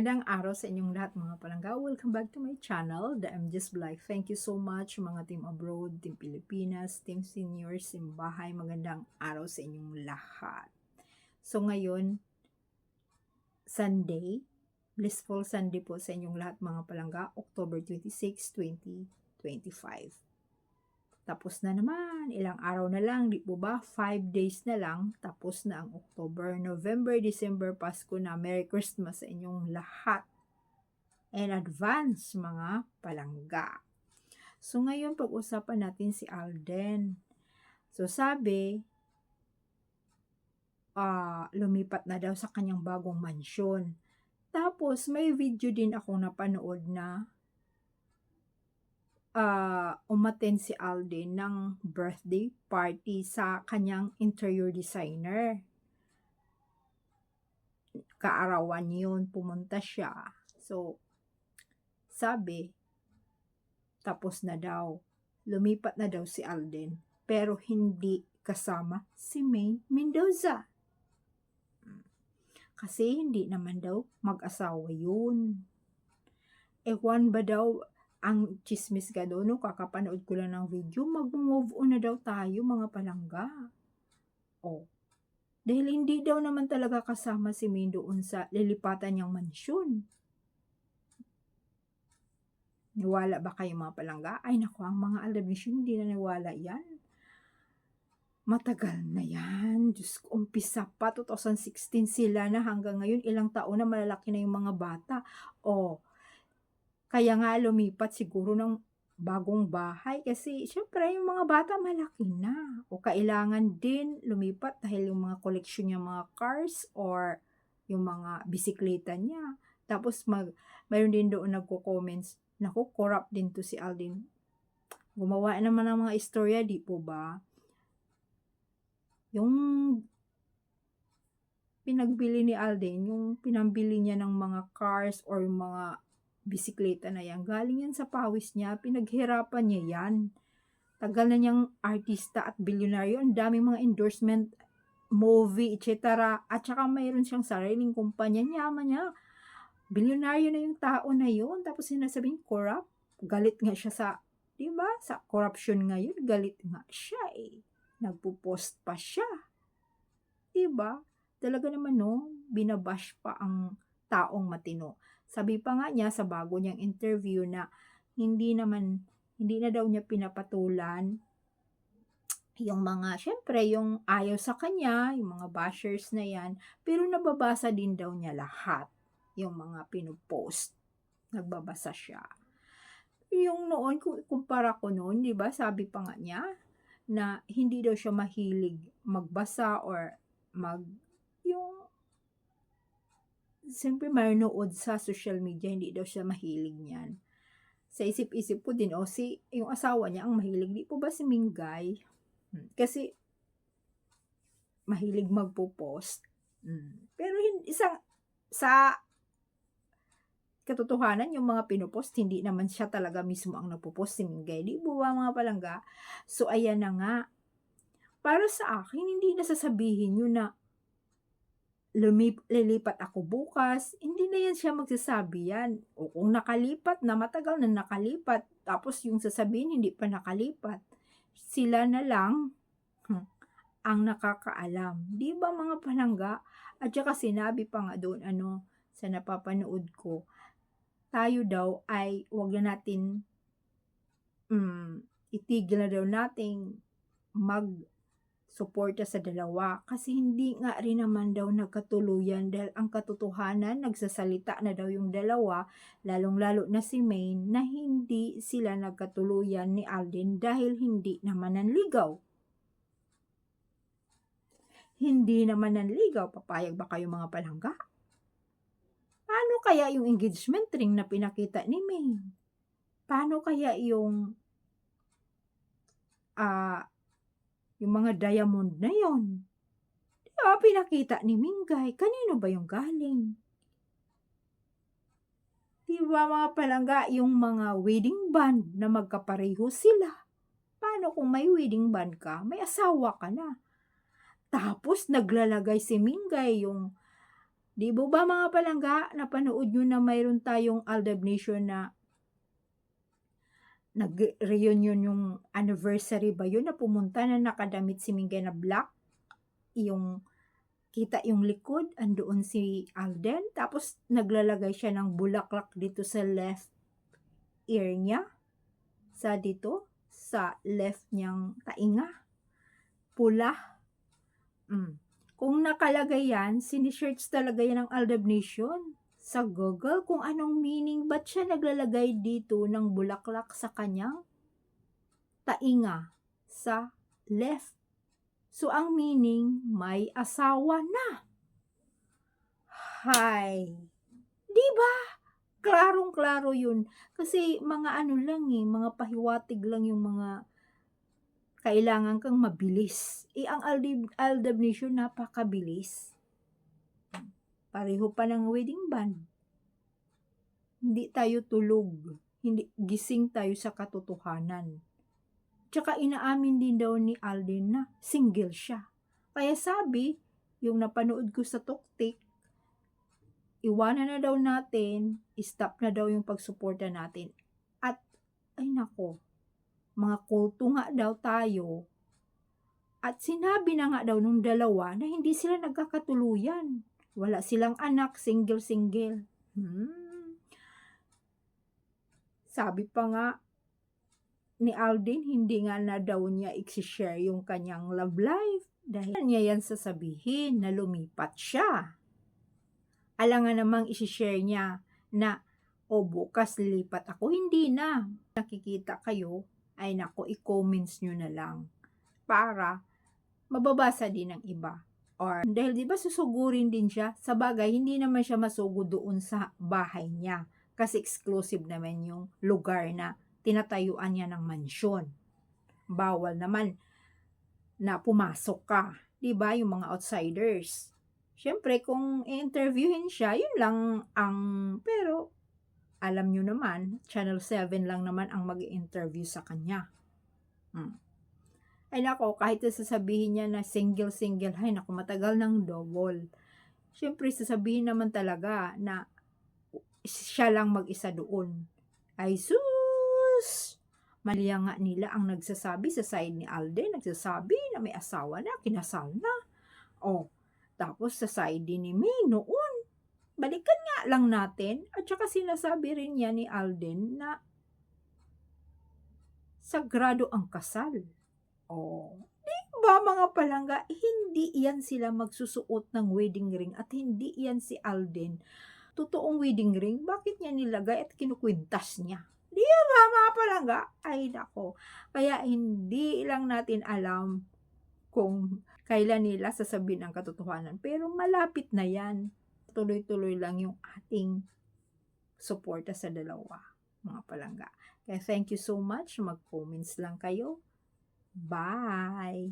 Magandang araw sa inyong lahat mga palangga. Welcome back to my channel, The MJ's Black. Thank you so much mga team abroad, team Pilipinas, team seniors, team bahay. Magandang araw sa inyong lahat. So ngayon, Sunday, blissful Sunday po sa inyong lahat mga palangga, October 26, 2025. Tapos na naman, ilang araw na lang, di po ba? Five days na lang, tapos na ang October, November, December, Pasko na. Merry Christmas sa inyong lahat. And advance, mga palangga. So ngayon, pag-usapan natin si Alden. So sabi, ah lumipat na daw sa kanyang bagong mansyon. Tapos, may video din akong napanood na uh, umaten si Alden ng birthday party sa kanyang interior designer. Kaarawan yun, pumunta siya. So, sabi, tapos na daw. Lumipat na daw si Alden. Pero hindi kasama si May Mendoza. Kasi hindi naman daw mag-asawa yun. Ewan ba daw ang chismis ka doon, no? kakapanood ko lang ng video, mag-move on na daw tayo mga palangga. Oh. Dahil hindi daw naman talaga kasama si May doon sa lilipatan niyang mansyon. Niwala ba kayo mga palangga? Ay naku, ang mga alabisyon hindi na niwala yan. Matagal na yan. Diyos ko, umpisa pa. 2016 sila na hanggang ngayon. Ilang taon na malalaki na yung mga bata. O, kaya nga lumipat siguro ng bagong bahay kasi syempre yung mga bata malaki na. O kailangan din lumipat dahil yung mga collection niya mga cars or yung mga bisikleta niya. Tapos mag, mayroon din doon nagko-comments, naku, corrupt din to si Aldin. Gumawa naman ng mga istorya, di po ba? Yung pinagbili ni Alden, yung pinambili niya ng mga cars or yung mga bisikleta na yan, galing yan sa pawis niya, pinaghirapan niya yan. Tagal na niyang artista at bilyonaryo, ang daming mga endorsement, movie, etc. At saka mayroon siyang sariling kumpanya, yaman niya. Bilyonaryo na yung tao na yun, tapos sinasabing corrupt. Galit nga siya sa, di ba, sa corruption ngayon, galit nga siya eh nagpo-post pa siya. Diba? Talaga naman no, binabash pa ang taong matino. Sabi pa nga niya sa bago niyang interview na hindi naman, hindi na daw niya pinapatulan yung mga, syempre, yung ayaw sa kanya, yung mga bashers na yan, pero nababasa din daw niya lahat yung mga pinupost. Nagbabasa siya. Yung noon, kumpara ko noon, di ba, sabi pa nga niya, na hindi daw siya mahilig magbasa or mag yung siyempre manood sa social media, hindi daw siya mahilig niyan. Sa isip-isip ko din, o oh, si, yung asawa niya ang mahilig, di po ba si Mingay? Hmm. Kasi, mahilig magpo-post. Hmm. Pero, hindi, isang, sa katotohanan, yung mga pinupost, hindi naman siya talaga mismo ang napopost si Mingay. Di ba mga palangga? So, ayan na nga. Para sa akin, hindi na sasabihin yun na lumip, lilipat ako bukas. Hindi na yan siya magsasabi yan. O kung nakalipat na, matagal na nakalipat. Tapos yung sasabihin, hindi pa nakalipat. Sila na lang hmm, ang nakakaalam. Di ba mga palangga? At saka sinabi pa nga doon, ano, sa napapanood ko, tayo daw ay wag na natin um, itigil na daw nating mag suporta sa dalawa. Kasi hindi nga rin naman daw nagkatuluyan dahil ang katotohanan nagsasalita na daw yung dalawa lalong lalo na si Maine na hindi sila nagkatuluyan ni Alden dahil hindi naman nanligaw. Hindi naman nanligaw. Papayag ba kayo mga palangga? Paano kaya yung engagement ring na pinakita ni May? Paano kaya yung uh, yung mga diamond na yon? Di ba pinakita ni Mingay? Kanino ba yung galing? Di ba mga palangga yung mga wedding band na magkapareho sila? Paano kung may wedding band ka, may asawa ka na? Tapos naglalagay si Mingay yung Di ba ba mga palangga, napanood nyo na mayroon tayong Aldab Nation na nag-reunion yung anniversary ba yun na pumunta na nakadamit si Mingay na black? Yung kita yung likod andoon si Alden tapos naglalagay siya ng bulaklak dito sa left ear niya sa dito sa left niyang tainga pula. Mm. kung nakalagay yan sinesearch talaga yan ng Aldab Nation sa Google kung anong meaning ba't siya naglalagay dito ng bulaklak sa kanyang tainga sa left. So, ang meaning, may asawa na. Hay. Di ba? Klarong-klaro yun. Kasi mga ano lang eh, mga pahiwatig lang yung mga kailangan kang mabilis. Eh, ang Aldab, Aldab Nation napakabilis. Pareho pa ng wedding band. Hindi tayo tulog. Hindi, gising tayo sa katotohanan. Tsaka inaamin din daw ni Alden na single siya. Kaya sabi, yung napanood ko sa tuktik, iwanan na daw natin, stop na daw yung pagsuporta natin. At, ay nako, mga kulto nga daw tayo. At sinabi na nga daw nung dalawa na hindi sila nagkakatuluyan. Wala silang anak, single-single. Hmm. Sabi pa nga ni Alden, hindi nga na daw niya i-share yung kanyang love life. Dahil niya yan sasabihin na lumipat siya. Alangan namang i-share niya na o bukas lilipat ako. Hindi na. Nakikita kayo, ay nako, i-comments nyo na lang. Para mababasa din ng iba. Or, dahil di ba susugurin din siya, sa bagay, hindi naman siya masugo doon sa bahay niya. Kasi exclusive naman yung lugar na tinatayuan niya ng mansyon. Bawal naman na pumasok ka. Di ba yung mga outsiders. Siyempre, kung i-interviewin siya, yun lang ang, pero, alam nyo naman, Channel 7 lang naman ang mag interview sa kanya. Hmm. Ay nako, kahit sasabihin niya na single-single, ay nako, matagal ng double. Siyempre, sasabihin naman talaga na siya lang mag-isa doon. Ay sus! Maliya nga nila ang nagsasabi sa side ni Alden, nagsasabi na may asawa na, kinasal na. Oh, tapos sa side ni May noon, balikan nga lang natin, at saka sinasabi rin niya ni Alden na sagrado ang kasal. Oh, di ba mga palangga, hindi yan sila magsusuot ng wedding ring at hindi yan si Alden. Totoong wedding ring, bakit niya nilagay at kinukwintas niya? Di ba mga palangga? Ay nako. Kaya hindi lang natin alam kung kailan nila sasabihin ang katotohanan. Pero malapit na yan. Tuloy-tuloy lang yung ating suporta sa dalawa, mga palangga. Kaya thank you so much. Mag-comments lang kayo. Bye!